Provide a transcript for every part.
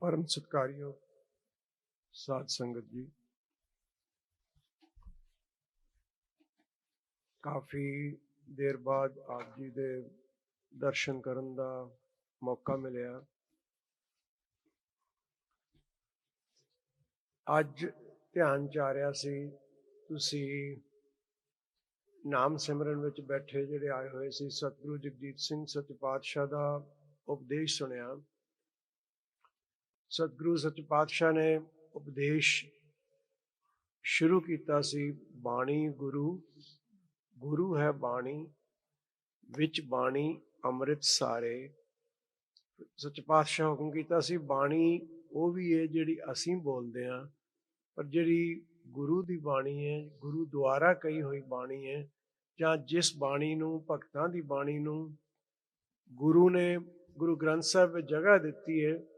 ਪਰਮ ਸਤਿਕਾਰਯੋਗ ਸਾਧ ਸੰਗਤ ਜੀ। ਕਾਫੀ ਦੇਰ ਬਾਅਦ ਆਪ ਜੀ ਦੇ ਦਰਸ਼ਨ ਕਰਨ ਦਾ ਮੌਕਾ ਮਿਲਿਆ। ਅੱਜ ਧਿਆਨ ਚ ਆ ਰਿਹਾ ਸੀ, ਤੁਸੀਂ ਨਾਮ ਸਿਮਰਨ ਵਿੱਚ ਬੈਠੇ ਜਿਹੜੇ ਆਏ ਹੋਏ ਸੀ, ਸਤਿਗੁਰੂ ਜਗਜੀਤ ਸਿੰਘ ਸੱਚ ਪਾਤਸ਼ਾਹ ਦਾ ਉਪਦੇਸ਼ ਸੁਣਿਆ। ਸਤਿਗੁਰੂ ਸੱਚ ਪਾਤਸ਼ਾਹ ਨੇ ਉਪਦੇਸ਼ ਸ਼ੁਰੂ ਕੀਤਾ ਸੀ, ਬਾਣੀ ਗੁਰੂ ਗੁਰੂ ਹੈ ਬਾਣੀ, ਵਿੱਚ ਬਾਣੀ ਅੰਮ੍ਰਿਤ ਸਾਰੇ। ਸੱਚ ਪਾਤਸ਼ਾਹ ਹੁਕਮ ਕੀਤਾ ਸੀ, ਬਾਣੀ ਉਹ ਵੀ ਹੈ ਜਿਹੜੀ ਅਸੀਂ ਬੋਲਦੇ ਹਾਂ, ਪਰ ਜਿਹੜੀ ਗੁਰੂ ਦੀ ਬਾਣੀ ਹੈ, ਗੁਰੂ ਦੁਆਰਾ ਕਹੀ ਹੋਈ ਬਾਣੀ ਹੈ, ਜਾਂ ਜਿਸ ਬਾਣੀ ਨੂੰ, ਭਗਤਾਂ ਦੀ ਬਾਣੀ ਨੂੰ ਗੁਰੂ ਨੇ, ਗੁਰੂ ਗ੍ਰੰਥ ਸਾਹਿਬ ਵਿੱਚ ਜਗ੍ਹਾ ਦਿੱਤੀ ਹੈ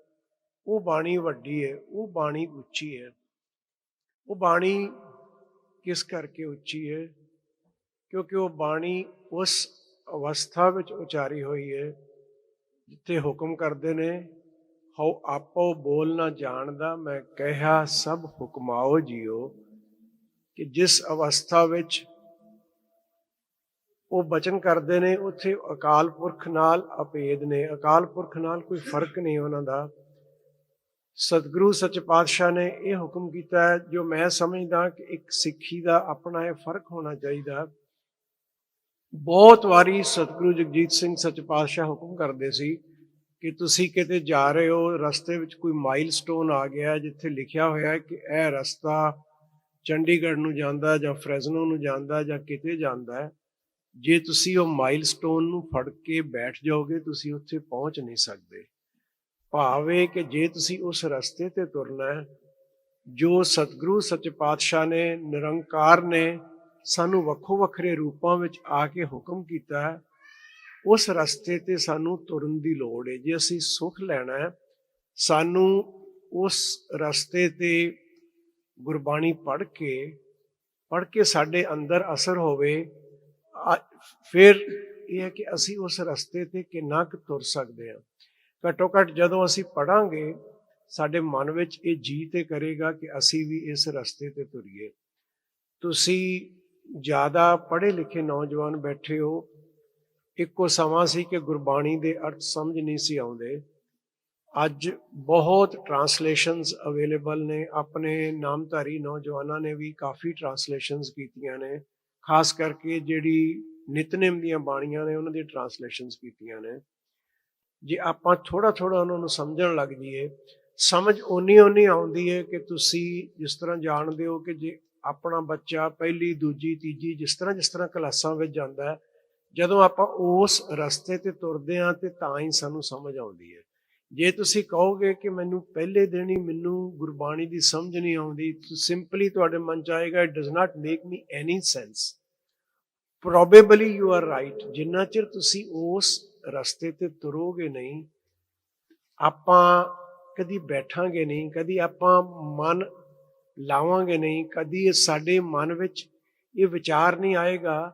ਉਹ ਬਾਣੀ ਵੱਡੀ ਹੈ, ਉਹ ਬਾਣੀ ਉੱਚੀ ਹੈ। ਉਹ ਬਾਣੀ ਕਿਸ ਕਰਕੇ ਉੱਚੀ ਹੈ? ਕਿਉਂਕਿ ਉਹ ਬਾਣੀ ਉਸ ਅਵਸਥਾ ਵਿੱਚ ਉਚਾਰੀ ਹੋਈ ਹੈ, ਜਿੱਥੇ ਹੁਕਮ ਕਰਦੇ ਨੇ, ਹਉ ਆਪੋ ਬੋਲ ਨਾ ਜਾਣਦਾ, ਮੈਂ ਕਹਿਆ ਸਭ ਹੁਕਮਾਓ ਜੀਓ। ਕਿ ਜਿਸ ਅਵਸਥਾ ਵਿੱਚ ਉਹ ਬਚਨ ਕਰਦੇ ਨੇ, ਉੱਥੇ ਅਕਾਲ ਪੁਰਖ ਨਾਲ ਅਪੇਦ ਨੇ। ਅਕਾਲ ਪੁਰਖ ਨਾਲ ਕੋਈ ਫ਼ਰਕ ਨਹੀਂ ਉਹਨਾਂ ਦਾ। ਸਤਿਗੁਰੂ ਸੱਚ ਪਾਤਸ਼ਾਹ ਨੇ ਇਹ ਹੁਕਮ ਕੀਤਾ ਹੈ, ਜੋ ਮੈਂ ਸਮਝਦਾ ਕਿ ਇੱਕ ਸਿੱਖੀ ਦਾ ਆਪਣਾ ਇਹ ਫ਼ਰਕ ਹੋਣਾ ਚਾਹੀਦਾ ਬਹੁਤ ਵਾਰੀ ਸਤਿਗੁਰੂ ਜਗਜੀਤ ਸਿੰਘ ਸੱਚ ਪਾਤਸ਼ਾਹ ਹੁਕਮ ਕਰਦੇ ਸੀ ਕਿ ਤੁਸੀਂ ਕਿਤੇ ਜਾ ਰਹੇ ਹੋ, ਰਸਤੇ ਵਿੱਚ ਕੋਈ ਮਾਈਲਸਟੋਨ ਆ ਗਿਆ, ਜਿੱਥੇ ਲਿਖਿਆ ਹੋਇਆ ਹੈ ਕਿ ਇਹ ਰਸਤਾ ਚੰਡੀਗੜ੍ਹ ਨੂੰ ਜਾਂਦਾ ਜਾਂ ਫ੍ਰੈਜ਼ਨੋ ਨੂੰ ਜਾਂਦਾ ਜਾਂ ਕਿਤੇ ਜਾਂਦਾ ਹੈ। ਜੇ ਤੁਸੀਂ ਉਹ ਮਾਈਲਸਟੋਨ ਨੂੰ ਫੜ ਕੇ ਬੈਠ ਜਾਓਗੇ, ਤੁਸੀਂ ਉੱਥੇ ਪਹੁੰਚ ਨਹੀਂ ਸਕਦੇ। ਭਾਵੇਂ ਕਿ ਜੇ ਤੁਸੀਂ ਉਸ ਰਸਤੇ ਤੇ ਤੁਰਨਾ ਹੈ, ਜੋ ਸਤਿਗੁਰੂ, ਸੱਚ ਪਾਤਸ਼ਾਹ ਨੇ, ਨਿਰੰਕਾਰ ਨੇ ਸਾਨੂੰ ਵੱਖੋ ਵੱਖਰੇ ਰੂਪਾਂ ਵਿੱਚ ਆ ਕੇ ਹੁਕਮ ਕੀਤਾ ਹੈ, ਉਸ ਰਸਤੇ ਤੇ ਸਾਨੂੰ ਤੁਰਨ ਦੀ ਲੋੜ ਹੈ। ਜੇ ਅਸੀਂ ਸੁਖ ਲੈਣਾ ਹੈ, ਸਾਨੂੰ ਉਸ ਰਸਤੇ ਤੇ ਗੁਰਬਾਣੀ ਪੜ੍ਹ ਕੇ ਪੜ੍ਹ ਕੇ ਸਾਡੇ ਅੰਦਰ ਅਸਰ ਹੋਵੇ ਫਿਰ ਇਹ ਹੈ ਕਿ ਅਸੀਂ ਉਸ ਰਸਤੇ ਤੇ ਕਿੰਨਾ ਕੁ ਤੁਰ ਸਕਦੇ ਹਾਂ। ਘੱਟੋ ਘੱਟ ਜਦੋਂ ਅਸੀਂ ਪੜਾਂਗੇ ਸਾਡੇ ਮਨ ਵਿੱਚ ਇਹ ਜੀ ਤੇ ਕਰੇਗਾ ਕਿ ਅਸੀਂ ਵੀ ਇਸ ਰਸਤੇ ਤੇ ਤੁਰੀਏ। ਤੁਸੀਂ ਜ਼ਿਆਦਾ ਪੜ੍ਹੇ ਲਿਖੇ ਨੌਜਵਾਨ ਬੈਠੇ ਹੋ, ਇੱਕੋ ਸਮਾਂ ਸੀ ਕਿ ਗੁਰਬਾਣੀ ਦੇ ਅਰਥ ਸਮਝ ਨਹੀਂ ਸੀ ਆਉਂਦੇ। ਅੱਜ ਬਹੁਤ ਟਰਾਂਸਲੇਸ਼ਨਸ ਅਵੇਲੇਬਲ ਨੇ, ਆਪਣੇ ਨਾਮਧਾਰੀ ਨੌਜਵਾਨਾਂ ਨੇ ਵੀ ਕਾਫੀ ਟਰਾਂਸਲੇਸ਼ਨਸ ਕੀਤੀਆਂ ਨੇ, ਖਾਸ ਕਰਕੇ ਜਿਹੜੀ ਨਿਤਨੇਮ ਦੀਆਂ ਬਾਣੀਆਂ ਨੇ, ਉਹਨਾਂ ਦੀ ਟਰਾਂਸਲੇਸ਼ਨਸ ਕੀਤੀਆਂ ਨੇ। ਜੇ ਆਪਾਂ ਥੋੜਾ ਥੋੜਾ ਉਹਨਾਂ ਨੂੰ ਸਮਝਣ ਲੱਗ ਜਾਈਏ, ਸਮਝ ਓਨੀ ਓਨੀ ਆਉਂਦੀ ਹੈ ਕਿ ਤੁਸੀਂ ਜਿਸ ਤਰ੍ਹਾਂ ਜਾਣਦੇ ਹੋ ਕਿ ਜੇ ਆਪਣਾ ਬੱਚਾ ਪਹਿਲੀ, ਦੂਜੀ, ਤੀਜੀ ਜਿਸ ਤਰ੍ਹਾਂ ਜਿਸ ਤਰ੍ਹਾਂ ਕਲਾਸਾਂ ਵਿੱਚ ਜਾਂਦਾ ਹੈ, ਜਦੋਂ ਆਪਾਂ ਉਸ ਰਸਤੇ ਤੇ ਤੁਰਦੇ ਹਾਂ ਤੇ ਤਾਂ ਹੀ ਸਾਨੂੰ ਸਮਝ ਆਉਂਦੀ ਹੈ। ਜੇ ਤੁਸੀਂ ਕਹੋਗੇ ਕਿ ਮੈਨੂੰ ਪਹਿਲੇ ਦਿਨ ਹੀ ਮੈਨੂੰ ਗੁਰਬਾਣੀ ਦੀ ਸਮਝ ਨਹੀਂ ਆਉਂਦੀ ਸਿੰਪਲੀ ਤੁਹਾਡੇ ਮਨ ਚ ਆਏਗਾ it does not make me any sense probably you are right ਜਿੰਨਾ ਚਿਰ ਤੁਸੀਂ ਉਸ ਰਸਤੇ ਤੇ ਤੁਰੋਗੇ ਨਹੀਂ, ਆਪਾਂ ਕਦੀ ਬੈਠਾਂਗੇ ਨਹੀਂ, ਕਦੀ ਆਪਾਂ ਮਨ ਲਾਵਾਂਗੇ ਨਹੀਂ, ਕਦੀ ਇਹ ਸਾਡੇ ਮਨ ਵਿੱਚ ਇਹ ਵਿਚਾਰ ਨਹੀਂ ਆਏਗਾ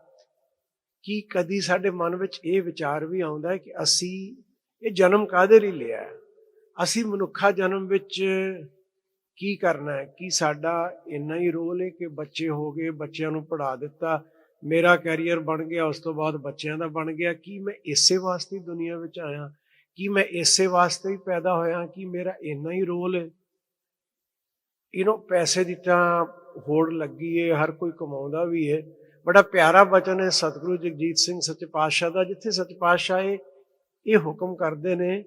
ਕਿ ਕਦੀ ਸਾਡੇ ਮਨ ਵਿੱਚ ਇਹ ਵਿਚਾਰ ਵੀ ਆਉਂਦਾ ਹੈ ਕਿ ਅਸੀਂ ਇਹ ਜਨਮ ਕਾਦੇ ਲਈ ਲਿਆ ਅਸੀਂ ਮਨੁੱਖਾ ਜਨਮ ਵਿੱਚ ਕੀ ਕਰਨਾ ਹੈ? ਕੀ ਸਾਡਾ ਇੰਨਾ ਹੀ ਰੋਲ ਹੈ ਕਿ ਬੱਚੇ ਹੋ ਗਏ, ਬੱਚਿਆਂ ਨੂੰ ਪੜ੍ਹਾ ਦਿੱਤਾ ਮੇਰਾ ਕੈਰੀਅਰ ਬਣ ਗਿਆ, ਉਸ ਤੋਂ ਬਾਅਦ ਬੱਚਿਆਂ ਦਾ ਬਣ ਗਿਆ, ਕੀ ਮੈਂ ਇਸੇ ਵਾਸਤੇ ਹੀ ਦੁਨੀਆ ਵਿੱਚ ਆਇਆ? ਕੀ ਮੈਂ ਇਸੇ ਵਾਸਤੇ ਹੀ ਪੈਦਾ ਹੋਇਆ? ਕਿ ਮੇਰਾ ਇੰਨਾ ਹੀ ਰੋਲ ਹੈ? ਇਹਨੂੰ ਪੈਸੇ ਦੀ ਤਾਂ ਹੋੜ ਲੱਗੀ ਹੈ ਹਰ ਕੋਈ ਕਮਾਉਂਦਾ ਵੀ ਹੈ ਬੜਾ ਪਿਆਰਾ ਬਚਨ ਹੈ ਸਤਿਗੁਰੂ ਜਗਜੀਤ ਸਿੰਘ ਸੱਚੇ ਪਾਤਸ਼ਾਹ ਦਾ, ਜਿੱਥੇ ਸੱਚੇ ਪਾਤਸ਼ਾਹ ਇਹ ਇਹ ਹੁਕਮ ਕਰਦੇ ਨੇ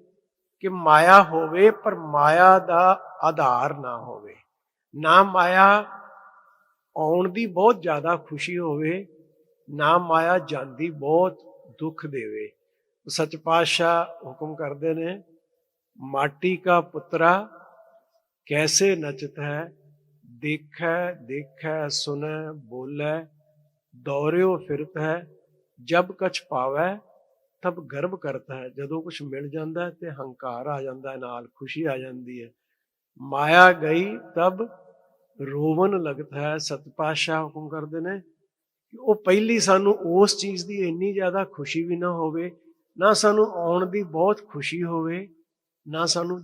ਕਿ ਮਾਇਆ ਹੋਵੇ, ਪਰ ਮਾਇਆ ਦਾ ਆਧਾਰ ਨਾ ਹੋਵੇ। ਨਾ ਮਾਇਆ ਆਉਣ ਦੀ ਬਹੁਤ ਜ਼ਿਆਦਾ ਖੁਸ਼ੀ ਹੋਵੇ ਨਾ ਮਾਇਆ ਜਾਂਦੀ, ਬਹੁਤ ਦੁੱਖ ਦੇਵੇ। ਸੱਚ ਪਾਤਸ਼ਾਹ ਹੁਕਮ ਕਰਦੇ ਨੇ, ਮਾਟੀ ਕਾ ਪੁੱਤਰਾ ਕੈਸੇ ਨਚਤ ਹੈ? ਦੇਖੈ ਦੇਖੈ, ਸੁਨੈ, ਬੋਲੇ, ਦੌਰਿਓ ਫਿਰਤ ਹੈ। ਜਬ ਕਛ ਪਾਵੈ, ਤਬ ਗਰਭ ਕਰਤਾ ਹੈ। ਜਦੋਂ ਕੁਝ ਮਿਲ ਜਾਂਦਾ ਹੈ, ਤੇ ਹੰਕਾਰ ਆ ਜਾਂਦਾ ਹੈ, ਨਾਲ ਖੁਸ਼ੀ ਆ ਜਾਂਦੀ ਹੈ। ਮਾਇਆ ਗਈ, ਤਬ ਰੋਵਨ ਲਗਤਾ ਹੈ। ਸਤਪਾਸ਼ਾ ਹੁਕਮ ਕਰਦੇ ਨੇ ਉਹ ਪਹਿਲੀ ਸਾਨੂੰ ਉਸ ਚੀਜ਼ ਦੀ ਇੰਨੀ ਜ਼ਿਆਦਾ ਖੁਸ਼ੀ ਵੀ ਨਾ ਹੋਵੇ, ਨਾ ਸਾਨੂੰ ਆਉਣ ਦੀ ਬਹੁਤ ਖੁਸ਼ੀ ਹੋਵੇ, ਨਾ ਸਾਨੂੰ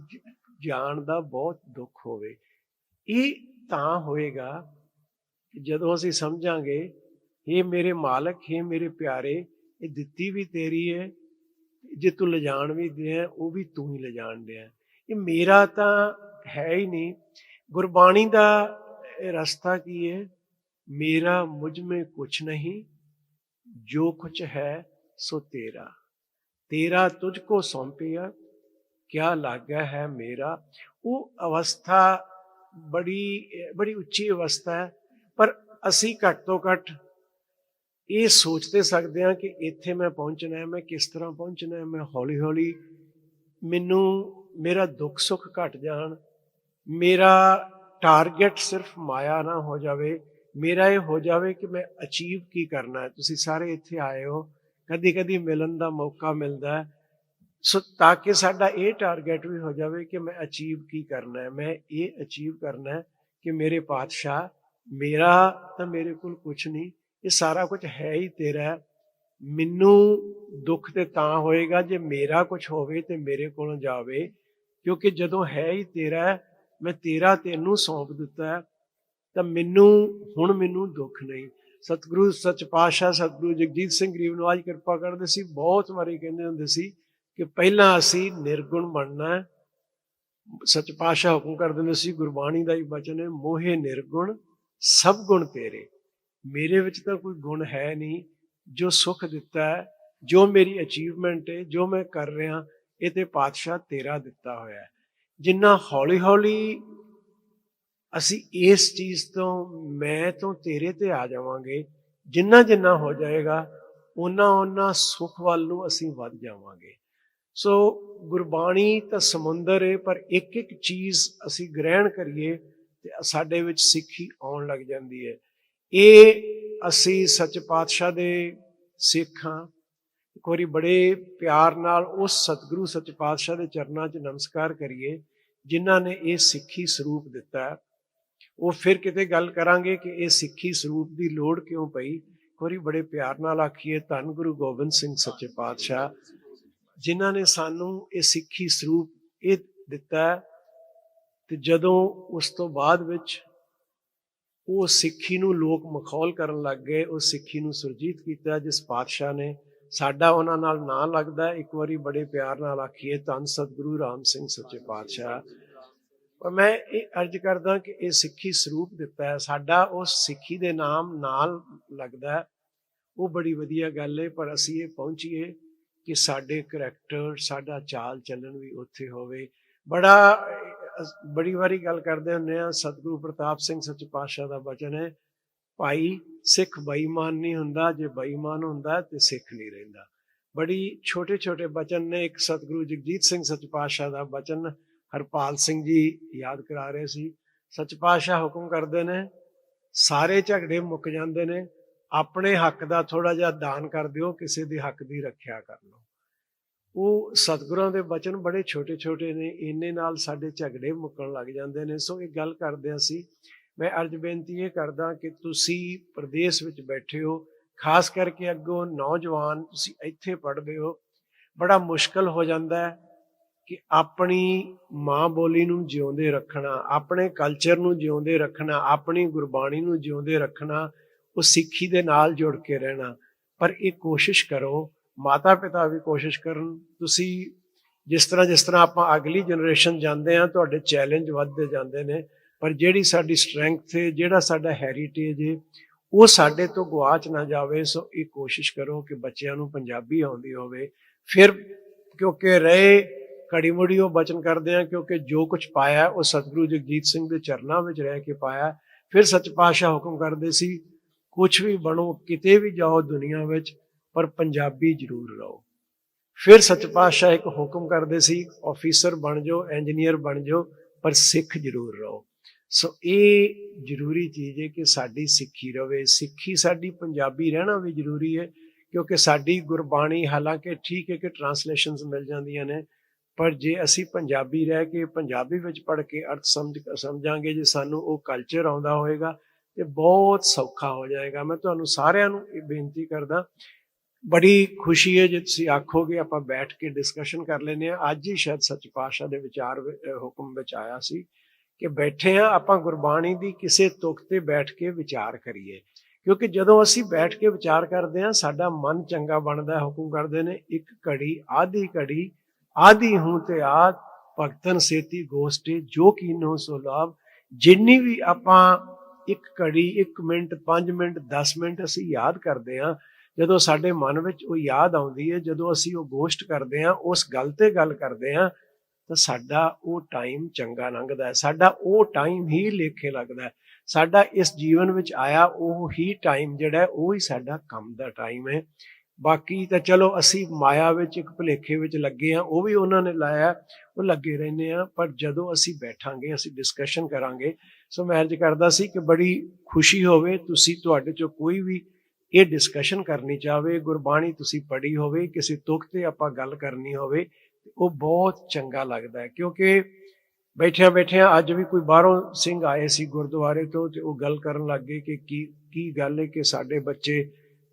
ਜਾਣ ਦਾ ਬਹੁਤ ਦੁੱਖ ਹੋਵੇ। ਇਹ ਤਾਂ ਹੋਏਗਾ ਕਿ ਜਦੋਂ ਅਸੀਂ ਸਮਝਾਂਗੇ ਇਹ ਮੇਰੇ ਮਾਲਕ ਇਹ ਮੇਰੇ ਪਿਆਰੇ, ਇਹ ਦਿੱਤੀ ਵੀ ਤੇਰੀ ਹੈ, ਜੇ ਤੂੰ ਲਿਜਾਣ ਵੀ ਦਿਆ, ਉਹ ਵੀ ਤੂੰ ਹੀ ਲਿਜਾਣ ਦਿਆ। ਇਹ ਮੇਰਾ ਤਾਂ ਹੈ ਹੀ ਨਹੀਂ। ਗੁਰਬਾਣੀ ਦਾ ਰਸਤਾ ਕੀ ਹੈ? ਮੇਰਾ ਮੁਝ में ਕੁਛ ਨਹੀਂ, ਜੋ ਕੁਛ ਹੈ ਸੋ ਤੇਰਾ। ਤੇਰਾ ਤੁਝ ਕੋ ਸੌਂਪਿਆ ਕਿਆ ਲਾਗਾ ਹੈ ਮੇਰਾ। ਉਹ ਅਵਸਥਾ ਬੜੀ ਬੜੀ ਉੱਚੀ ਅਵਸਥਾ ਹੈ, ਪਰ ਅਸੀਂ ਘੱਟ ਤੋਂ ਘੱਟ ਇਹ ਸੋਚਦੇ ਸਕਦੇ ਹਾਂ ਕਿ ਇੱਥੇ ਮੈਂ ਪਹੁੰਚਣਾ ਹੈ, ਮੈਂ ਕਿਸ ਤਰ੍ਹਾਂ ਪਹੁੰਚਣਾ ਹੈ, ਮੈਂ ਹੌਲੀ ਹੌਲੀ ਮੈਨੂੰ, ਮੇਰਾ ਦੁੱਖ ਸੁੱਖ ਘਟ ਜਾਣ, ਮੇਰਾ ਟਾਰਗੇਟ ਸਿਰਫ ਮਾਇਆ ਨਾ ਹੋ ਜਾਵੇ। ਮੇਰਾ ਇਹ ਹੋ ਜਾਵੇ ਕਿ ਮੈਂ ਅਚੀਵ ਕੀ ਕਰਨਾ ਹੈ? ਤੁਸੀਂ ਸਾਰੇ ਇੱਥੇ ਆਏ ਹੋ ਕਦੀ ਕਦੀ ਮਿਲਣ ਦਾ ਮੌਕਾ ਮਿਲਦਾ ਹੈ। ਸੋ ਤਾਂ ਕਿ ਸਾਡਾ ਇਹ ਟਾਰਗੇਟ ਵੀ ਹੋ ਜਾਵੇ ਕਿ ਮੈਂ ਅਚੀਵ ਕੀ ਕਰਨਾ ਹੈ? ਮੈਂ ਇਹ ਅਚੀਵ ਕਰਨਾ ਹੈ ਕਿ ਮੇਰੇ ਪਾਤਸ਼ਾਹ ਮੇਰਾ ਤਾਂ ਮੇਰੇ ਕੋਲ ਕੁਝ ਨਹੀਂ ਇਹ ਸਾਰਾ ਕੁਝ ਹੈ ਹੀ ਤੇਰਾ ਮੈਨੂੰ ਦੁੱਖ ਤੇ ਤਾਂ ਹੋਏਗਾ ਜੇ ਮੇਰਾ ਕੁਝ ਹੋਵੇ ਤੇ ਮੇਰੇ ਕੋਲੋਂ ਜਾਵੇ ਕਿਉਂਕਿ ਜਦੋਂ ਹੈ ਹੀ ਤੇਰਾ ਮੈਂ ਤੇਰਾ ਤੈਨੂੰ ਸੌਂਪ ਦਿੱਤਾ ਹੈ, ਤਾਂ ਮੈਨੂੰ, ਹੁਣ ਮੈਨੂੰ ਦੁੱਖ ਨਹੀਂ। ਸਤਿਗੁਰੂ, ਸੱਚ ਪਾਤਸ਼ਾਹ, ਸਤਿਗੁਰੂ ਜਗਜੀਤ ਸਿੰਘ ਗਰੀਬ ਨਵਾਜ ਕਿਰਪਾ ਕਰਦੇ ਸੀ, ਬਹੁਤ ਵਾਰੀ ਕਹਿੰਦੇ ਹੁੰਦੇ ਸੀ ਕਿ ਪਹਿਲਾਂ ਅਸੀਂ ਨਿਰਗੁਣ ਬਣਨਾ ਸੱਚ ਪਾਤਸ਼ਾਹ ਹੁਕਮ ਕਰ ਦਿੰਦੇ ਸੀ, ਗੁਰਬਾਣੀ ਦਾ ਹੀ ਬਚਨ ਹੈ, ਮੋਹੇ ਨਿਰਗੁਣ, ਸਭ ਗੁਣ ਤੇਰੇ। ਮੇਰੇ ਵਿੱਚ ਤਾਂ ਕੋਈ ਗੁਣ ਹੈ ਨਹੀਂ, ਜੋ ਸੁਖ ਦਿੱਤਾ ਹੈ, ਜੋ ਮੇਰੀ ਅਚੀਵਮੈਂਟ ਹੈ, ਜੋ ਮੈਂ ਕਰ ਰਿਹਾ, ਇਹ ਤੇ ਪਾਤਸ਼ਾਹ ਤੇਰਾ ਦਿੱਤਾ ਹੋਇਆ ਹੈ। ਜਿੰਨਾ ਹੌਲੀ ਹੌਲੀ ਅਸੀਂ ਇਸ ਚੀਜ਼ ਤੋਂ, ਮੈਂ ਤੋਂ ਤੇਰੇ ਤੇ ਆ ਜਾਵਾਂਗੇ। ਜਿੰਨਾ ਜਿੰਨਾ ਹੋ ਜਾਏਗਾ ਉਹਨਾਂ ਉਹਨਾਂ ਸੁਖ ਵੱਲ ਨੂੰ ਅਸੀਂ ਵੱਧ ਜਾਵਾਂਗੇ। ਸੋ ਗੁਰਬਾਣੀ ਤਾਂ ਸਮੁੰਦਰ ਹੈ ਪਰ ਇੱਕ ਇੱਕ ਚੀਜ਼ ਅਸੀਂ ਗ੍ਰਹਿਣ ਕਰੀਏ ਤੇ ਸਾਡੇ ਵਿੱਚ ਸਿੱਖੀ ਆਉਣ ਲੱਗ ਜਾਂਦੀ ਹੈ ਇਹ ਅਸੀਂ ਸੱਚ ਪਾਤਸ਼ਾਹ ਦੇ ਸਿੱਖ ਹਾਂ। ਇੱਕ ਵਾਰੀ ਬੜੇ ਪਿਆਰ ਨਾਲ ਉਸ ਸਤਿਗੁਰੂ ਸੱਚ ਪਾਤਸ਼ਾਹ ਦੇ ਚਰਨਾਂ 'ਚ ਨਮਸਕਾਰ ਕਰੀਏ, ਜਿਨ੍ਹਾਂ ਨੇ ਇਹ ਸਿੱਖੀ ਸਰੂਪ ਦਿੱਤਾ। ਉਹ ਫਿਰ ਕਿਤੇ ਗੱਲ ਕਰਾਂਗੇ ਕਿ ਇਹ ਸਿੱਖੀ ਸਰੂਪ ਦੀ ਲੋੜ ਕਿਉਂ ਪਈ? ਇੱਕ ਵਾਰੀ ਬੜੇ ਪਿਆਰ ਨਾਲ ਆਖੀਏ, ਧੰਨ ਗੁਰੂ ਗੋਬਿੰਦ ਸਿੰਘ ਸੱਚੇ ਪਾਤਸ਼ਾਹ, ਜਿਨ੍ਹਾਂ ਨੇ ਸਾਨੂੰ ਇਹ ਸਿੱਖੀ ਸਰੂਪ ਇਹ ਦਿੱਤਾ ਤੇ ਜਦੋਂ ਉਸ ਤੋਂ ਬਾਅਦ ਵਿੱਚ ਉਹ ਸਿੱਖੀ ਨੂੰ ਲੋਕ ਮਖੌਲ ਕਰਨ ਲੱਗ ਗਏ, ਉਹ ਸਿੱਖੀ ਨੂੰ ਸੁਰਜੀਤ ਕੀਤਾ, ਜਿਸ ਪਾਤਸ਼ਾਹ ਨੇ ਸਾਡਾ ਉਹਨਾਂ ਨਾਲ ਨਾਂ ਲੱਗਦਾ ਇੱਕ ਵਾਰੀ ਬੜੇ ਪਿਆਰ ਨਾਲ ਆਖੀਏ, ਧੰਨ ਸਤਿਗੁਰੂ ਰਾਮ ਸਿੰਘ ਸੱਚੇ ਪਾਤਸ਼ਾਹ। ਪਰ ਮੈਂ ਇਹ ਅਰਜ਼ ਕਰਦਾ ਕਿ ਇਹ ਸਿੱਖੀ ਸਰੂਪ ਦਿੱਤਾ ਹੈ। ਸਾਡਾ ਉਹ ਸਿੱਖੀ ਦੇ ਨਾਮ ਨਾਲ ਲੱਗਦਾ ਉਹ ਬੜੀ ਵਧੀਆ ਗੱਲ ਹੈ ਪਰ ਅਸੀਂ ਇਹ ਪਹੁੰਚੀਏ ਕਿ ਸਾਡੇ ਕਰੈਕਟਰ ਸਾਡਾ ਚਾਲ ਚੱਲਣ ਵੀ ਉੱਥੇ ਹੋਵੇ। ਬੜਾ ਬੜੀ ਵਾਰੀ ਗੱਲ ਕਰਦੇ ਹੁੰਦੇ ਆ ਸਤਿਗੁਰੂ ਪ੍ਰਤਾਪ ਸਿੰਘ ਸੱਚੇ ਪਾਤਸ਼ਾਹ ਦਾ ਬਚਨ ਹੈ, ਭਾਈ ਸਿੱਖ ਬੇਈਮਾਨ ਨਹੀਂ ਹੁੰਦਾ, ਜੇ ਬੇਈਮਾਨ ਹੁੰਦਾ ਤੇ ਸਿੱਖ ਨਹੀਂ ਰਹਿੰਦਾ। ਬੜੀ ਛੋਟੇ ਛੋਟੇ ਬਚਨ ਨੇ, ਇੱਕ ਸਤਿਗੁਰੂ ਜਗਜੀਤ ਸਿੰਘ ਸੱਚ ਪਾਤਸ਼ਾਹ ਦਾ ਬਚਨ ਹਰਪਾਲ ਸਿੰਘ ਜੀ ਯਾਦ ਕਰਾ ਰਹੇ ਸੀ। ਸੱਚ ਪਾਤਸ਼ਾਹ ਹੁਕਮ ਕਰਦੇ ਨੇ, ਸਾਰੇ ਝਗੜੇ ਮੁੱਕ ਜਾਂਦੇ ਨੇ। ਆਪਣੇ ਹੱਕ ਦਾ ਥੋੜਾ ਜਿਹਾ ਦਾਨ ਕਰ ਦਿਓ, ਕਿਸੇ ਦੇ ਹੱਕ ਦੀ ਰੱਖਿਆ ਕਰ ਲਓ। ਉਹ ਸਤਿਗੁਰਾਂ ਦੇ ਬਚਨ ਬੜੇ ਛੋਟੇ ਛੋਟੇ ਨੇ, ਇੰਨੇ ਨਾਲ ਸਾਡੇ ਝਗੜੇ ਮੁੱਕਣ ਲੱਗ ਜਾਂਦੇ ਨੇ। ਸੋ ਇਹ ਗੱਲ ਕਰਦੇ ਹਾਂ ਅਸੀਂ, ਮੈਂ ਅਰਜ ਬੇਨਤੀ ਇਹ ਕਰਦਾ ਕਿ ਤੁਸੀਂ ਪ੍ਰਦੇਸ਼ ਵਿੱਚ ਬੈਠੇ ਹੋ, ਖਾਸ ਕਰਕੇ ਅੱਗੋਂ ਨੌਜਵਾਨ ਤੁਸੀਂ ਇੱਥੇ ਪੜ੍ਹਦੇ ਹੋ, ਬੜਾ ਮੁਸ਼ਕਲ ਹੋ ਜਾਂਦਾ ਹੈ। ਕਿ ਆਪਣੀ ਮਾਂ ਬੋਲੀ ਨੂੰ ਜਿਉਂਦੇ ਰੱਖਣਾ, ਆਪਣੇ ਕਲਚਰ ਨੂੰ ਜਿਉਂਦੇ ਰੱਖਣਾ, ਆਪਣੀ ਗੁਰਬਾਣੀ ਨੂੰ ਜਿਉਂਦੇ ਰੱਖਣਾ, ਉਹ ਸਿੱਖੀ ਦੇ ਨਾਲ ਜੁੜ ਕੇ ਰਹਿਣਾ। ਪਰ ਇਹ ਕੋਸ਼ਿਸ਼ ਕਰੋ ਮਾਤਾ ਪਿਤਾ ਵੀ ਕੋਸ਼ਿਸ਼ ਕਰਨ। ਤੁਸੀਂ ਜਿਸ ਤਰ੍ਹਾਂ ਜਿਸ ਤਰ੍ਹਾਂ ਆਪਾਂ ਅਗਲੀ ਜਨਰੇਸ਼ਨ ਜਾਂਦੇ ਆ ਤੁਹਾਡੇ ਚੈਲੰਜ ਵੱਧਦੇ ਜਾਂਦੇ ਨੇ, ਪਰ ਜਿਹੜੀ ਸਾਡੀ ਸਟਰੈਂਥ ਹੈ, ਜਿਹੜਾ ਸਾਡਾ ਹੈਰੀਟੇਜ ਹੈ, ਉਹ ਸਾਡੇ ਤੋਂ ਗਵਾਚ ਨਾ ਜਾਵੇ, ਸੋ ਇਹ ਕੋਸ਼ਿਸ਼ ਕਰੋ ਕਿ ਬੱਚਿਆਂ ਨੂੰ ਪੰਜਾਬੀ ਆਉਂਦੀ ਹੋਵੇ। ਫਿਰ ਕਿਉਂਕਿ ਰਹੇ ਘੜੀ ਮੁੜੀ ਉਹ ਬਚਨ ਕਰਦੇ ਆ ਕਿਉਂਕਿ ਜੋ ਕੁਝ ਪਾਇਆ ਉਹ ਸਤਿਗੁਰੂ ਜਗਜੀਤ ਸਿੰਘ ਦੇ ਚਰਨਾਂ ਵਿੱਚ ਰਹਿ ਕੇ ਪਾਇਆ। ਫਿਰ ਸੱਚ ਪਾਤਸ਼ਾਹ ਹੁਕਮ ਕਰਦੇ ਸੀ ਕੁਝ ਵੀ ਬਣੋ, ਕਿਤੇ ਵੀ ਜਾਓ ਦੁਨੀਆ ਵਿੱਚ, ਪਰ ਪੰਜਾਬੀ ਜ਼ਰੂਰ ਰਹੋ। ਫਿਰ ਸੱਚ ਪਾਤਸ਼ਾਹ ਇੱਕ ਹੁਕਮ ਕਰਦੇ ਸੀ ਆਫੀਸਰ ਬਣ ਜਾਓ ਇੰਜੀਨੀਅਰ ਬਣ ਜਾਓ, ਪਰ ਸਿੱਖ ਜ਼ਰੂਰ ਰਹੋ। ਸੋ ਇਹ ਜ਼ਰੂਰੀ ਚੀਜ਼ ਹੈ ਕਿ ਸਾਡੀ ਸਿੱਖੀ ਰਵੇ। ਸਿੱਖੀ ਸਾਡੀ ਪੰਜਾਬੀ ਰਹਿਣਾ ਵੀ ਜ਼ਰੂਰੀ ਹੈ, ਕਿਉਂਕਿ ਸਾਡੀ ਗੁਰਬਾਣੀ ਹਾਲਾਂਕਿ ਠੀਕ ਹੈ ਕਿ ਟਰਾਂਸਲੇਸ਼ਨਸ ਮਿਲ ਜਾਂਦੀਆਂ ਨੇ ਪਰ ਜੇ ਅਸੀਂ ਪੰਜਾਬੀ ਰਹਿ ਕੇ ਪੰਜਾਬੀ ਵਿੱਚ ਪੜ੍ਹ ਕੇ ਅਰਥ ਸਮਝ ਸਮਝਾਂਗੇ, ਜੇ ਸਾਨੂੰ ਉਹ ਕਲਚਰ ਆਉਂਦਾ ਹੋਏਗਾ ਤੇ ਬਹੁਤ ਸੌਖਾ ਹੋ ਜਾਏਗਾ। ਮੈਂ ਤੁਹਾਨੂੰ ਸਾਰਿਆਂ ਨੂੰ ਇਹ ਬੇਨਤੀ ਕਰਦਾ, ਬੜੀ ਖੁਸ਼ੀ ਹੈ ਜੇ ਤੁਸੀਂ ਆਖੋਗੇ ਆਪਾਂ ਬੈਠ ਕੇ ਡਿਸਕਸ਼ਨ ਕਰ ਲੈਨੇ ਆ ਅੱਜ ਹੀ ਸ਼ਾਇਦ ਸੱਚ ਪਾਤਸ਼ਾਹ ਦੇ ਵਿਚਾਰ ਹੁਕਮ ਵਿੱਚ ਆਇਆ ਸੀ ਕਿ ਬੈਠੇ ਆ ਆਪਾਂ ਗੁਰਬਾਣੀ ਦੀ ਕਿਸੇ ਤੁਕ ਤੇ ਬੈਠ ਕੇ ਵਿਚਾਰ ਕਰੀਏ। ਕਿਉਂਕਿ ਜਦੋਂ ਅਸੀਂ ਬੈਠ ਕੇ ਵਿਚਾਰ ਕਰਦੇ ਆ ਸਾਡਾ ਮਨ ਚੰਗਾ ਬਣਦਾ, ਹੁਕਮ ਕਰਦੇ ਨੇ, ਇੱਕ ਘੜੀ, ਆਧੀ ਘੜੀ ਆਧੀ ਹੂੰ ਤੇ ਆਦ, ਭਗਤਨ ਸੇਤੀ ਗੋਸਟੇ, ਜੋ ਕੀਨੋ ਸੋ ਲਾਭ। ਜਿੰਨੀ ਵੀ ਆਪਾਂ ਇੱਕ ਘੜੀ 1 ਮਿੰਟ 5 ਮਿੰਟ 10 ਮਿੰਟ ਅਸੀਂ ਯਾਦ ਕਰਦੇ ਆ ਜਦੋਂ ਸਾਡੇ ਮਨ ਵਿੱਚ ਉਹ ਯਾਦ ਆਉਂਦੀ ਹੈ, ਜਦੋਂ ਅਸੀਂ ਉਹ ਗੋਸ਼ਟ ਕਰਦੇ ਆ ਉਸ ਗੱਲ ਤੇ ਗੱਲ ਕਰਦੇ ਆ ਤਾਂ ਸਾਡਾ ਉਹ ਟਾਈਮ ਚੰਗਾ ਲੰਘਦਾ ਹੈ। ਸਾਡਾ ਉਹ ਟਾਈਮ ਹੀ ਲੇਖੇ ਲੱਗਦਾ ਹੈ। ਸਾਡਾ ਇਸ ਜੀਵਨ ਵਿੱਚ ਆਇਆ ਉਹ ਹੀ ਟਾਈਮ ਜਿਹੜਾ ਉਹ ਹੀ ਸਾਡਾ ਕੰਮ ਦਾ ਟਾਈਮ ਹੈ। ਬਾਕੀ ਤਾਂ ਚਲੋ ਅਸੀਂ ਮਾਇਆ ਵਿੱਚ, ਇੱਕ ਭੁਲੇਖੇ ਵਿੱਚ ਲੱਗੇ ਆ ਉਹ ਵੀ ਉਹਨਾਂ ਨੇ ਲਾਇਆ, ਉਹ ਲੱਗੇ ਰਹਿੰਦੇ ਆ ਪਰ ਜਦੋਂ ਅਸੀਂ ਬੈਠਾਂਗੇ, ਅਸੀਂ ਡਿਸਕਸ਼ਨ ਕਰਾਂਗੇ, ਸੋ ਮੈਂ ਅਰਜ਼ ਕਰਦਾ ਸੀ ਕਿ ਬੜੀ ਖੁਸ਼ੀ ਹੋਵੇ ਤੁਸੀਂ ਤੁਹਾਡੇ ਚੋਂ ਕੋਈ ਵੀ ਇਹ ਡਿਸਕਸ਼ਨ ਕਰਨੀ ਚਾਹਵੇ, ਗੁਰਬਾਣੀ ਤੁਸੀਂ ਪੜ੍ਹੀ ਹੋਵੇ, ਕਿਸੇ ਤੁਕ ਤੇ ਆਪਾਂ ਗੱਲ ਕਰਨੀ ਹੋਵੇ, ਉਹ ਬਹੁਤ ਚੰਗਾ ਲੱਗਦਾ ਹੈ, ਕਿਉਂਕਿ ਬੈਠਿਆਂ ਬੈਠਿਆਂ ਅੱਜ ਵੀ ਕੋਈ ਬਾਹਰੋਂ ਸਿੰਘ ਆਏ ਸੀ ਗੁਰਦੁਆਰੇ ਤੋਂ ਤੇ ਉਹ ਗੱਲ ਕਰਨ ਲੱਗੇ ਕਿ ਕੀ ਕੀ ਗੱਲ ਹੈ ਕਿ ਸਾਡੇ ਬੱਚੇ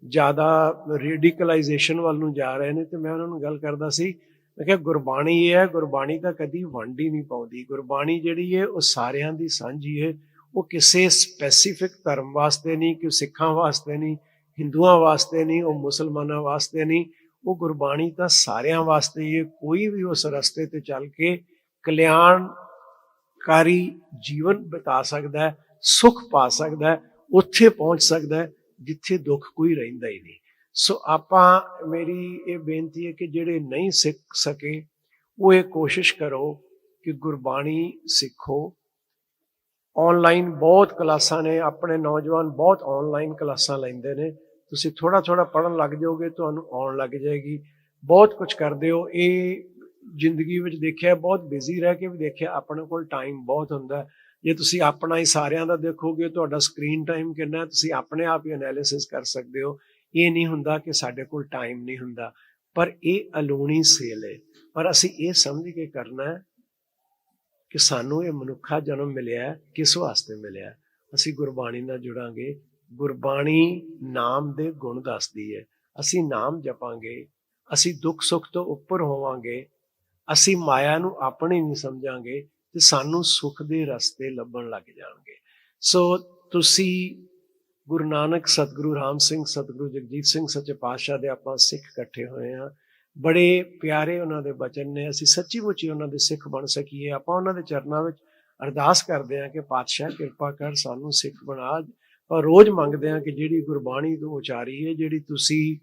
ਜ਼ਿਆਦਾ ਰੇਡੀਕਲਾਈਜੇਸ਼ਨ ਵੱਲ ਨੂੰ ਜਾ ਰਹੇ ਨੇ ਤੇ ਮੈਂ ਉਹਨਾਂ ਨੂੰ ਗੱਲ ਕਰਦਾ ਸੀ, ਮੈਂ ਕਿਹਾ ਗੁਰਬਾਣੀ ਇਹ ਹੈ, ਗੁਰਬਾਣੀ ਤਾਂ ਕਦੀ ਵੰਡ ਹੀ ਨਹੀਂ ਪਾਉਂਦੀ। ਗੁਰਬਾਣੀ ਜਿਹੜੀ ਹੈ ਉਹ ਸਾਰਿਆਂ ਦੀ ਸਾਂਝੀ ਹੈ, ਉਹ ਕਿਸੇ ਸਪੈਸੀਫਿਕ ਧਰਮ ਵਾਸਤੇ ਨਹੀਂ ਕਿ ਸਿੱਖਾਂ ਵਾਸਤੇ ਨਹੀਂ, ਹਿੰਦੂਆਂ ਵਾਸਤੇ ਨਹੀਂ, ਉਹ ਮੁਸਲਮਾਨਾਂ ਵਾਸਤੇ ਨਹੀਂ। ਉਹ ਗੁਰਬਾਣੀ ਤਾਂ ਸਾਰਿਆਂ ਵਾਸਤੇ ਹੀ ਹੈ, ਕੋਈ ਵੀ ਉਸ ਰਸਤੇ ਤੇ ਚੱਲ ਕੇ ਕਲਿਆਣਕਾਰੀ ਜੀਵਨ ਬਿਤਾ ਸਕਦਾ ਹੈ, ਸੁਖ ਪਾ ਸਕਦਾ ਹੈ, ਉੱਥੇ ਪਹੁੰਚ ਸਕਦਾ ਹੈ। ਜਿੱਥੇ ਦੁੱਖ ਕੋਈ ਰਹਿੰਦਾ ਹੀ ਨਹੀਂ। ਸੋ ਆਪਾਂ, ਮੇਰੀ ਇਹ ਬੇਨਤੀ ਹੈ ਕਿ ਜਿਹੜੇ ਨਹੀਂ ਸਿੱਖ ਸਕੇ, ਉਹ ਇਹ ਕੋਸ਼ਿਸ਼ ਕਰੋ ਕਿ ਗੁਰਬਾਣੀ ਸਿੱਖੋ। ਆਨਲਾਈਨ ਬਹੁਤ ਕਲਾਸਾਂ ਨੇ, ਆਪਣੇ ਨੌਜਵਾਨ ਬਹੁਤ ਆਨਲਾਈਨ ਕਲਾਸਾਂ ਲੈਂਦੇ ਨੇ। ਤੁਸੀਂ ਥੋੜਾ ਥੋੜਾ ਪੜਨ ਲੱਗ ਜਾਓਗੇ, ਤੁਹਾਨੂੰ ਆਉਣ ਲੱਗ ਜਾਏਗੀ। ਬਹੁਤ ਕੁਝ ਕਰਦੇ ਹੋ। ਇਹ ਜ਼ਿੰਦਗੀ ਵਿੱਚ ਦੇਖਿਆ, ਬਹੁਤ ਬਿਜ਼ੀ ਰਹਿ ਕੇ ਵੀ ਦੇਖਿਆ, ਆਪਣੇ ਕੋਲ ਟਾਈਮ ਬਹੁਤ ਹੁੰਦਾ। ਜੇ ਤੁਸੀਂ ਆਪਣਾ ਹੀ ਸਾਰਿਆਂ ਦਾ ਦੇਖੋਗੇ, ਤੁਹਾਡਾ ਸਕਰੀਨ ਟਾਈਮ ਕਿੰਨਾ ਤੁਸੀਂ ਆਪਣੇ ਆਪ ਹੀ ਐਨਾਲਿਸਿਸ ਕਰ ਸਕਦੇ ਹੋ। ਇਹ ਨਹੀਂ ਹੁੰਦਾ ਕਿ ਸਾਡੇ ਕੋਲ ਟਾਈਮ ਨਹੀਂ ਹੁੰਦਾ, ਪਰ ਇਹ ਅਲੂਣੀ ਸੇਲ ਹੈ। ਪਰ ਅਸੀਂ ਇਹ ਸਮਝ ਕੇ ਕਰਨਾ ਹੈ ਕਿ ਸਾਨੂੰ ਇਹ ਮਨੁੱਖਾ ਜਨਮ ਮਿਲਿਆ ਕਿਸ ਵਾਸਤੇ ਮਿਲਿਆ ਅਸੀਂ ਗੁਰਬਾਣੀ ਨਾਲ ਜੁੜਾਂਗੇ। ਗੁਰਬਾਣੀ ਨਾਮ ਦੇ ਗੁਣ ਦੱਸਦੀ ਹੈ। ਅਸੀਂ ਨਾਮ ਜਪਾਂਗੇ, ਅਸੀਂ ਦੁੱਖ ਸੁੱਖ ਤੋਂ ਉੱਪਰ ਹੋਵਾਂਗੇ, ਅਸੀਂ ਮਾਇਆ ਨੂੰ ਆਪਣੀ ਨਹੀਂ ਸਮਝਾਂਗੇ ਤੇ ਸਾਨੂੰ ਸੁੱਖ ਦੇ ਰਸਤੇ ਲੱਭਣ ਲੱਗ ਜਾਣਗੇ। ਸੋ ਤੁਸੀਂ ਗੁਰੂ ਨਾਨਕ, ਸਤਿਗੁਰੂ ਰਾਮ ਸਿੰਘ, ਸਤਿਗੁਰੂ ਜਗਜੀਤ ਸਿੰਘ ਸੱਚੇ ਪਾਤਸ਼ਾਹ ਦੇ ਆਪਾਂ ਸਿੱਖ ਇਕੱਠੇ ਹੋਏ ਆ ਬੜੇ ਪਿਆਰੇ ਉਹਨਾਂ ਦੇ ਬਚਨ ਨੇ, ਅਸੀਂ ਸੱਚੀ ਮੁੱਚੀ ਉਹਨਾਂ ਦੇ ਸਿੱਖ ਬਣ ਸਕੀਏ। ਆਪਾਂ ਉਹਨਾਂ ਦੇ ਚਰਨਾਂ ਵਿੱਚ ਅਰਦਾਸ ਕਰਦੇ ਹਾਂ ਕਿ ਪਾਤਸ਼ਾਹ ਕਿਰਪਾ ਕਰ ਸਾਨੂੰ ਸਿੱਖ ਬਣਾ। ਪਰ ਰੋਜ਼ ਮੰਗਦੇ ਹਾਂ ਕਿ ਜਿਹੜੀ ਗੁਰਬਾਣੀ ਤੋਂ ਉਚਾਰੀ ਹੈ ਜਿਹੜੀ ਤੁਸੀਂ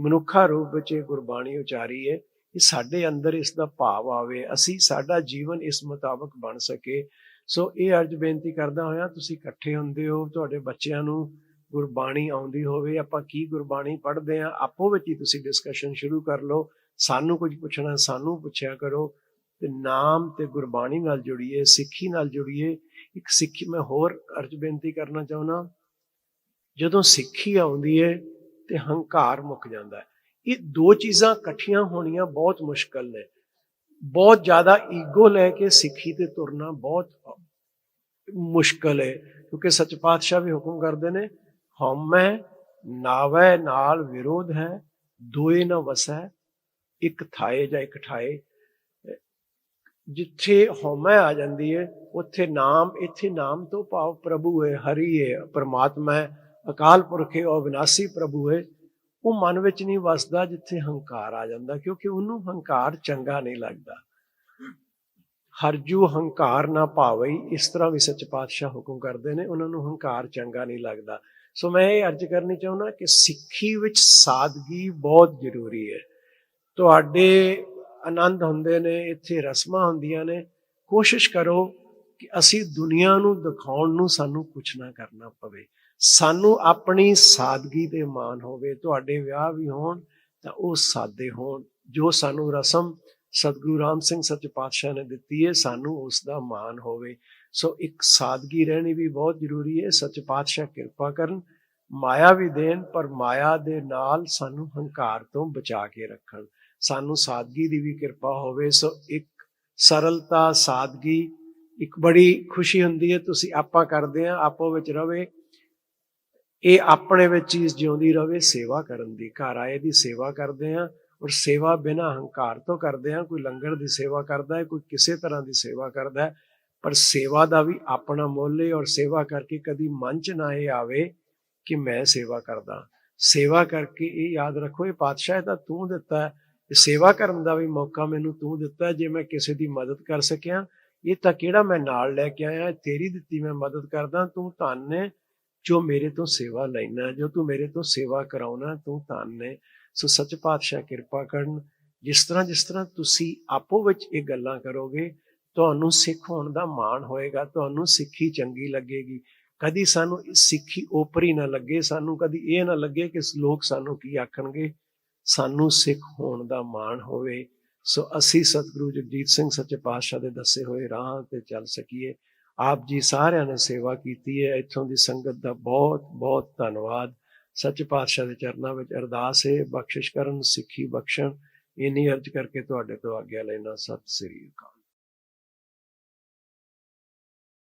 ਮਨੁੱਖਾ ਰੂਪ ਵਿੱਚ ਇਹ ਗੁਰਬਾਣੀ ਉਚਾਰੀ ਹੈ ਕਿ ਸਾਡੇ ਅੰਦਰ ਇਸ ਦਾ ਭਾਵ ਆਵੇ, ਅਸੀਂ ਸਾਡਾ ਜੀਵਨ ਇਸ ਮੁਤਾਬਕ ਬਣ ਸਕੇ। ਸੋ ਇਹ ਅਰਜ ਬੇਨਤੀ ਕਰਦਾ ਹੋਇਆ, ਤੁਸੀਂ ਇਕੱਠੇ ਹੁੰਦੇ ਹੋ, ਤੁਹਾਡੇ ਬੱਚਿਆਂ ਨੂੰ ਗੁਰਬਾਣੀ ਆਉਂਦੀ ਹੋਵੇ, ਆਪਾਂ ਕੀ ਗੁਰਬਾਣੀ ਪੜ੍ਹਦੇ ਆ ਆਪੋ ਵਿੱਚ ਹੀ ਤੁਸੀਂ ਡਿਸਕਸ਼ਨ ਸ਼ੁਰੂ ਕਰ ਲਓ। ਸਾਨੂੰ ਕੁਝ ਪੁੱਛਣਾ, ਸਾਨੂੰ ਪੁੱਛਿਆ ਕਰੋ ਤੇ ਨਾਮ ਤੇ ਗੁਰਬਾਣੀ ਨਾਲ ਜੁੜੀਏ, ਸਿੱਖੀ ਨਾਲ ਜੁੜੀਏ। ਇੱਕ ਸਿੱਖੀ, ਮੈਂ ਹੋਰ ਅਰਜ ਬੇਨਤੀ ਕਰਨਾ ਚਾਹੁੰਦਾ, ਜਦੋਂ ਸਿੱਖੀ ਆਉਂਦੀ ਹੈ ਤੇ ਹੰਕਾਰ ਮੁੱਕ ਜਾਂਦਾ ਹੈ ਇਹ ਦੋ ਚੀਜ਼ਾਂ ਇਕੱਠੀਆਂ ਹੋਣੀਆਂ ਬਹੁਤ ਮੁਸ਼ਕਲ ਨੇ। ਬਹੁਤ ਜ਼ਿਆਦਾ ਈਗੋ ਲੈ ਕੇ ਸਿੱਖੀ ਤੇ ਤੁਰਨਾ ਬਹੁਤ ਮੁਸ਼ਕਲ ਹੈ, ਕਿਉਂਕਿ ਸੱਚ ਪਾਤਸ਼ਾਹ ਵੀ ਹੁਕਮ ਕਰਦੇ ਨੇ ਹਉਮੈ ਨਾਵੈ ਨਾਲ ਵਿਰੋਧ ਹੈ, ਦੋਏ ਨਾ ਵਸੈ, ਇੱਕ ਥਾਏ ਜਾਂ ਇੱਕ ਠਾਏ। ਜਿੱਥੇ ਹਉਮੈ ਆ ਜਾਂਦੀ ਹੈ ਉੱਥੇ ਨਾਮ, ਇੱਥੇ ਨਾਮ ਤੋਂ ਭਾਵ ਪ੍ਰਭੂ ਹੈ ਹਰੀ ਹੈ ਪਰਮਾਤਮਾ ਹੈ ਅਕਾਲ ਪੁਰਖ ਹੈ ਉਹ ਵਿਨਾਸੀ ਪ੍ਰਭੂ ਹੈ ਉਹ ਮਨ ਵਿੱਚ ਨਹੀਂ ਵਸਦਾ ਜਿੱਥੇ ਹੰਕਾਰ ਆ ਜਾਂਦਾ, ਕਿਉਂਕਿ ਉਹਨੂੰ ਹੰਕਾਰ ਚੰਗਾ ਨਹੀਂ ਲੱਗਦਾ। ਹਰਜੂ ਹੰਕਾਰ ਨਾ ਭਾਵਈ ਇਸ ਤਰ੍ਹਾਂ ਵੀ ਸੱਚ ਪਾਤਸ਼ਾਹ ਹੁਕਮ ਕਰਦੇ ਨੇ, ਉਹਨਾਂ ਨੂੰ ਹੰਕਾਰ ਚੰਗਾ ਨਹੀਂ ਲੱਗਦਾ। ਸੋ ਮੈਂ ਇਹ ਅਰਜ਼ ਕਰਨੀ ਚਾਹੁੰਦਾ ਕਿ ਸਿੱਖੀ ਵਿੱਚ ਸਾਦਗੀ ਬਹੁਤ ਜ਼ਰੂਰੀ ਹੈ। ਤੁਹਾਡੇ ਆਨੰਦ ਹੁੰਦੇ ਨੇ, ਇੱਥੇ ਰਸਮਾਂ ਹੁੰਦੀਆਂ ਨੇ। ਕੋਸ਼ਿਸ਼ ਕਰੋ ਕਿ ਅਸੀਂ ਦੁਨੀਆ ਨੂੰ ਦਿਖਾਉਣ ਨੂੰ ਸਾਨੂੰ ਕੁਛ ਨਾ ਕਰਨਾ ਪਵੇ। ਸਾਨੂੰ ਆਪਣੀ ਸਾਦਗੀ ਤੇ ਮਾਣ ਹੋਵੇ, ਤੁਹਾਡੇ ਵਿਆਹ ਵੀ ਹੋਣ ਤਾਂ ਉਹ ਸਾਦੇ ਹੋਣ, ਜੋ ਸਾਨੂੰ ਰਸਮ ਸਤਿਗੁਰੂ ਰਾਮ ਸਿੰਘ ਸੱਚ ਪਾਤਸ਼ਾਹ ਨੇ ਦਿੱਤੀ ਹੈ, ਸਾਨੂੰ ਉਸ ਦਾ ਮਾਣ ਹੋਵੇ। ਸੋ ਇੱਕ ਸਾਦਗੀ ਰਹਿਣੀ ਵੀ ਬਹੁਤ ਜ਼ਰੂਰੀ ਹੈ, ਸੱਚ ਪਾਤਸ਼ਾਹ ਕਿਰਪਾ ਕਰਨ, ਮਾਇਆ ਵੀ ਦੇਣ, ਪਰ ਮਾਇਆ ਦੇ ਨਾਲ ਸਾਨੂੰ ਹੰਕਾਰ ਤੋਂ ਬਚਾ ਕੇ ਰੱਖਣ। ਸਾਨੂੰ ਸਾਦਗੀ ਦੀ ਵੀ ਕਿਰਪਾ ਹੋਵੇ, ਸੋ ਇੱਕ ਸਰਲਤਾ ਸਾਦਗੀ, ਇੱਕ ਬੜੀ ਖੁਸ਼ੀ ਹੁੰਦੀ ਹੈ, ਤੁਸੀਂ ਆਪਾਂ ਕਰਦੇ ਆ ਆਪੋ ਵਿੱਚ ਰਵੇ। ਇਹ ਆਪਣੇ ਵਿੱਚ ਚੀਜ਼ ਜਿਉਂਦੀ ਰਵੇ, ਸੇਵਾ ਕਰਨ ਦੀ। ਘਰ ਆਏ ਦੀ ਸੇਵਾ ਕਰਦੇ ਆ ਔਰ ਸੇਵਾ ਬਿਨਾਂ ਹੰਕਾਰ ਤੋਂ ਕਰਦੇ ਆ ਕੋਈ ਲੰਗਰ ਦੀ ਸੇਵਾ ਕਰਦਾ ਹੈ, ਕੋਈ ਕਿਸੇ ਤਰ੍ਹਾਂ ਦੀ ਸੇਵਾ ਕਰਦਾ ਹੈ, ਪਰ ਸੇਵਾ ਦਾ ਵੀ ਆਪਣਾ ਮੁੱਲ ਹੈ ਔਰ ਸੇਵਾ ਕਰਕੇ ਕਦੀ ਮਨ ਚ ਨਾ ਇਹ ਆਵੇ ਕਿ ਮੈਂ ਸੇਵਾ ਕਰਦਾ ਸੇਵਾ ਕਰਕੇ ਇਹ ਯਾਦ ਰੱਖੋ, ਇਹ ਪਾਤਸ਼ਾਹ ਤਾਂ ਤੂੰ ਦਿੱਤਾ ਇਹ ਸੇਵਾ ਕਰਨ ਦਾ ਵੀ ਮੌਕਾ ਮੈਨੂੰ ਤੂੰ ਦਿੱਤਾ ਜੇ ਮੈਂ ਕਿਸੇ ਦੀ ਮਦਦ ਕਰ ਸਕਿਆ। ਇਹ ਤਾਂ ਕਿਹੜਾ ਮੈਂ ਨਾਲ ਲੈ ਕੇ ਆਇਆ, ਤੇਰੀ ਦਿੱਤੀ ਮੈਂ ਮਦਦ ਕਰਦਾ, ਤੂੰ ਧੰਨ ਹੈ। ਜੋ ਮੇਰੇ ਤੋਂ ਸੇਵਾ ਲੈਣਾ, ਜੋ ਤੂੰ ਮੇਰੇ ਤੋਂ ਸੇਵਾ ਕਰਾਉਣਾ, ਤੂੰ ਧੰਨ ਹੈ। ਸੋ ਸੱਚ ਪਾਤਸ਼ਾਹ ਕਿਰਪਾ ਕਰਨ, ਜਿਸ ਤਰ੍ਹਾਂ ਜਿਸ ਤਰ੍ਹਾਂ ਤੁਸੀਂ ਆਪੋ ਵਿੱਚ ਇਹ ਗੱਲਾਂ ਕਰੋਗੇ, ਤੁਹਾਨੂੰ ਸਿੱਖ ਹੋਣ ਦਾ ਮਾਣ ਹੋਏਗਾ, ਤੁਹਾਨੂੰ ਸਿੱਖੀ ਚੰਗੀ ਲੱਗੇਗੀ। ਕਦੀ ਸਾਨੂੰ ਸਿੱਖੀ ਓਪਰੀ ਨਾ ਲੱਗੇ, ਸਾਨੂੰ ਕਦੀ ਇਹ ਨਾ ਲੱਗੇ ਕਿ ਲੋਕ ਸਾਨੂੰ ਕੀ ਆਖਣਗੇ। ਸਾਨੂੰ ਸਿੱਖ ਹੋਣ ਦਾ ਮਾਣ ਹੋਵੇ। ਸੋ ਅਸੀਂ ਸਤਿਗੁਰੂ ਜਗਜੀਤ ਸਿੰਘ ਸੱਚੇ ਪਾਤਸ਼ਾਹ ਦੇ ਦੱਸੇ ਹੋਏ ਰਾਹ ਤੇ ਚੱਲ ਸਕੀਏ। ਆਪ ਜੀ ਸਾਰਿਆਂ ਨੇ ਸੇਵਾ ਕੀਤੀ ਹੈ। ਇੱਥੋਂ ਦੀ ਸੰਗਤ ਦਾ ਬਹੁਤ ਬਹੁਤ ਧੰਨਵਾਦ। ਸੱਚ ਪਾਤਸ਼ਾਹ ਦੇ ਚਰਨਾਂ ਵਿੱਚ ਅਰਦਾਸ ਹੈ, ਬਖਸ਼ਿਸ਼ ਕਰਨ, ਸਿੱਖੀ ਬਖਸ਼ਣ। ਇਨੀ ਅਰਜ ਕਰਕੇ ਤੁਹਾਡੇ ਤੋਂ ਆਗਿਆ ਲੈਣਾ ਸਤਿ ਸ੍ਰੀ ਅਕਾਲ।